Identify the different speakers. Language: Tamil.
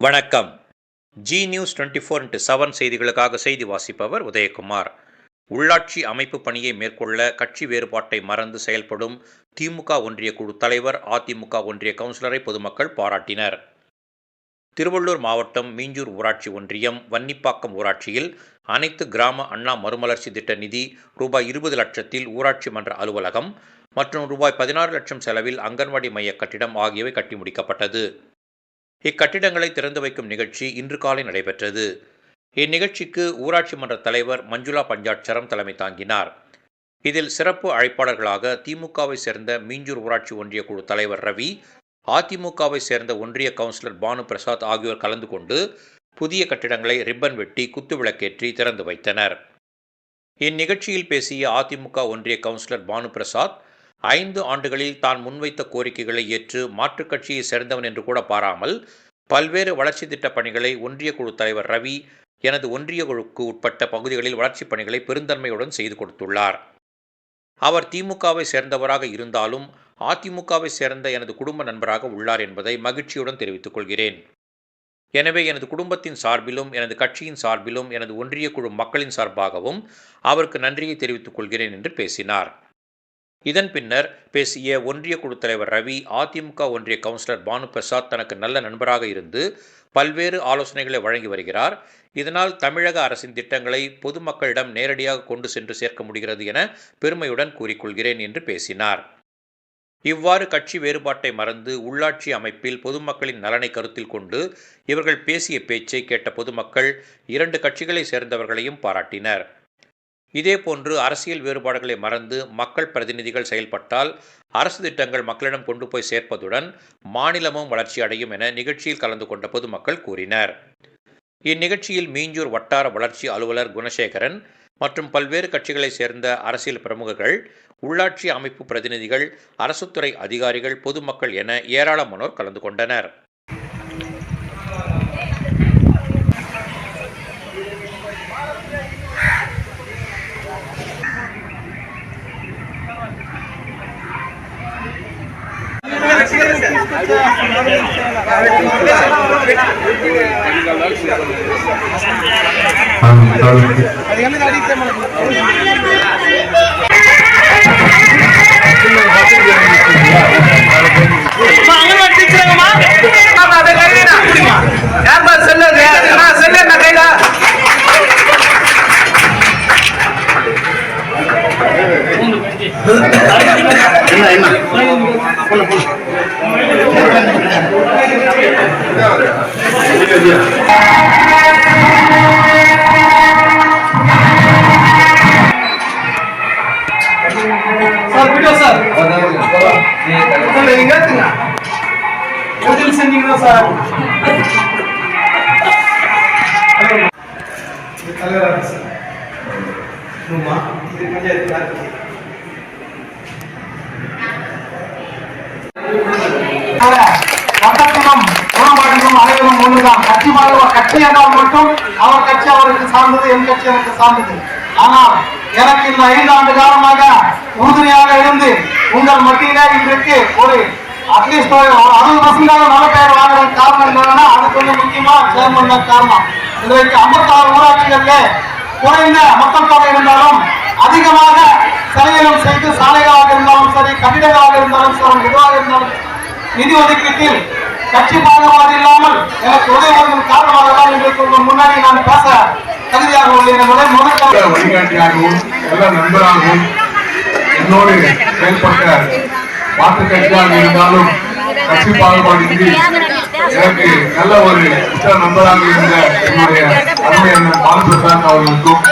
Speaker 1: வணக்கம். G news twenty four into seven செய்திகளுக்காக செய்தி வாசிப்பவர் உதயகுமார். உள்ளாட்சி அமைப்பு பணியை மேற்கொள்ள கட்சி வேறுபாட்டை மறந்து செயல்படும் திமுக ஒன்றிய குழு தலைவர் அதிமுக ஒன்றிய கவுன்சிலரை பொதுமக்கள் பாராட்டினர். திருவள்ளூர் மாவட்டம் மீஞ்சூர் ஊராட்சி ஒன்றியம் வன்னிப்பாக்கம் ஊராட்சியில் அனைத்து கிராம அண்ணா மறுமலர்ச்சி திட்ட நிதி ரூபாய் இருபது லட்சத்தில் ஊராட்சி மன்ற அலுவலகம் மற்றும் ரூபாய் பதினாறு லட்சம் செலவில் அங்கன்வாடி மைய கட்டிடம் ஆகியவை கட்டி முடிக்கப்பட்டது. இக்கட்டிடங்களை திறந்து வைக்கும் நிகழ்ச்சி இன்று காலை நடைபெற்றது. இந்நிகழ்ச்சிக்கு ஊராட்சி மன்ற தலைவர் மஞ்சுளா பஞ்சாட்சரம் தலைமை தாங்கினார். இதில் சிறப்பு அழைப்பாளர்களாக திமுகவை சேர்ந்த மீஞ்சூர் ஊராட்சி ஒன்றிய குழு தலைவர் ரவி அதிமுகவை சேர்ந்த ஒன்றிய கவுன்சிலர் பானு பிரசாத் ஆகியோர் கலந்து கொண்டு புதிய கட்டிடங்களை ரிப்பன் வெட்டி குத்துவிளக்கேற்றி திறந்து வைத்தனர். இந்நிகழ்ச்சியில் பேசிய அதிமுக ஒன்றிய கவுன்சிலர் பானு பிரசாத் ஐந்து ஆண்டுகளில் தான் முன்வைத்த கோரிக்கைகளை ஏற்று மாற்றுக் கட்சியை சேர்ந்தவன் என்று கூட பாராமல் பல்வேறு வளர்ச்சி திட்டப் பணிகளை ஒன்றிய குழு தலைவர் ரவி எனது ஒன்றிய குழுக்கு உட்பட்ட பகுதிகளில் வளர்ச்சிப் பணிகளை பெருந்தன்மையுடன் செய்து கொடுத்துள்ளார். அவர் திமுகவை சேர்ந்தவராக இருந்தாலும் அதிமுகவை சேர்ந்த எனது குடும்ப நண்பராக உள்ளார் என்பதை மகிழ்ச்சியுடன் தெரிவித்துக் கொள்கிறேன். எனவே எனது குடும்பத்தின் சார்பிலும் எனது கட்சியின் சார்பிலும் எனது ஒன்றிய குழு மக்களின் சார்பாகவும் அவருக்கு நன்றியை தெரிவித்துக் கொள்கிறேன் என்று பேசினார். இதன் பின்னர் பேசிய ஒன்றிய குழு தலைவர் ரவி அதிமுக ஒன்றிய கவுன்சிலர் பானு பிரசாத் தனக்கு நல்ல நண்பராக இருந்து பல்வேறு ஆலோசனைகளை வழங்கி வருகிறார். இதனால் தமிழக அரசின் திட்டங்களை பொதுமக்களிடம் நேரடியாக கொண்டு சென்று சேர்க்க முடிகிறது என பெருமையுடன் கூறிக்கொள்கிறேன் என்று பேசினார். இவ்வாறு கட்சி வேறுபாட்டை மறந்து உள்ளாட்சி அமைப்பில் பொதுமக்களின் நலனை கருத்தில் கொண்டு இவர்கள் பேசிய பேச்சை கேட்ட பொதுமக்கள் இரண்டு கட்சிகளை சேர்ந்தவர்களையும் பாராட்டினர். இதேபோன்று அரசியல் வேறுபாடுகளை மறந்து மக்கள் பிரதிநிதிகள் செயல்பட்டால் அரசு திட்டங்கள் மக்களிடம் கொண்டு போய் சேர்ப்பதுடன் மாநிலமும் வளர்ச்சி அடையும் என நிகழ்ச்சியில் கலந்து கொண்ட பொதுமக்கள் கூறினர். இந்நிகழ்ச்சியில் மீஞ்சூர் வட்டார வளர்ச்சி அலுவலர் குணசேகரன் மற்றும் பல்வேறு கட்சிகளைச் சேர்ந்த அரசியல் பிரமுகர்கள் உள்ளாட்சி அமைப்பு பிரதிநிதிகள் அரசுத்துறை அதிகாரிகள் பொதுமக்கள் என ஏராளமானோர் கலந்து கொண்டனர்.
Speaker 2: Anganwadi டீச்சருங்கம்மா Rumah, ini menjadi perhatian. யாருக்கு
Speaker 3: வட்டத்திலும் குணமாட்டிலும் அனைவரும் ஒன்றுதான். கட்சி மாறுவ கட்சி என்றால் மட்டும் அவர் கட்சி அவருக்கு சார்ந்தது என் கட்சி எனக்கு சார்ந்தது. ஆனால் எனக்கு இந்த ஐந்து ஆண்டு காலமாக உறுதுணையாக இருந்து உங்கள் மத்தியில இன்றைக்கு ஒரு அட்லீஸ்ட் ஒரு அறுபது பர்சன்டாக நல்ல பெயர் வாங்குறதுக்கு காரணம் என்னன்னா அது கொஞ்சம் முக்கியமா சேர்மன் தான் காரணம். இன்றைக்கு ஐம்பத்தாறு ஊராட்சிகள்ல குறைந்த மக்கள் தொகை இருந்தாலும் அதிகமாக செலவினம் செய்து சாலைகளாக இருந்தாலும் சரி கட்டிடங்களாக இருந்தாலும் சரி எதுவாக இருந்தாலும் நிதி ஒதுக்கீட்டில் கட்சி பாகுபாடு இல்லாமல் எனக்கு உதவுவதன் வருவதன் காரணமாக தான் இன்றைக்கு உங்கள் முன்னாடி நான் பேச தகுதியாக உள்ளேன் என்பதை முதல்
Speaker 4: வழிகாட்டியாகவும் நல்ல நண்பராகவும் என்னோடு செயல்பட்ட மாற்றுக் கட்சியாக இருந்தாலும் கட்சி பாகுபாடின்றி எனக்கு நல்ல ஒரு உற்ற நண்பராக இருந்த என்னுடைய அருமை அண்ணன் பாலபிரசாத் அவர்களுக்கும்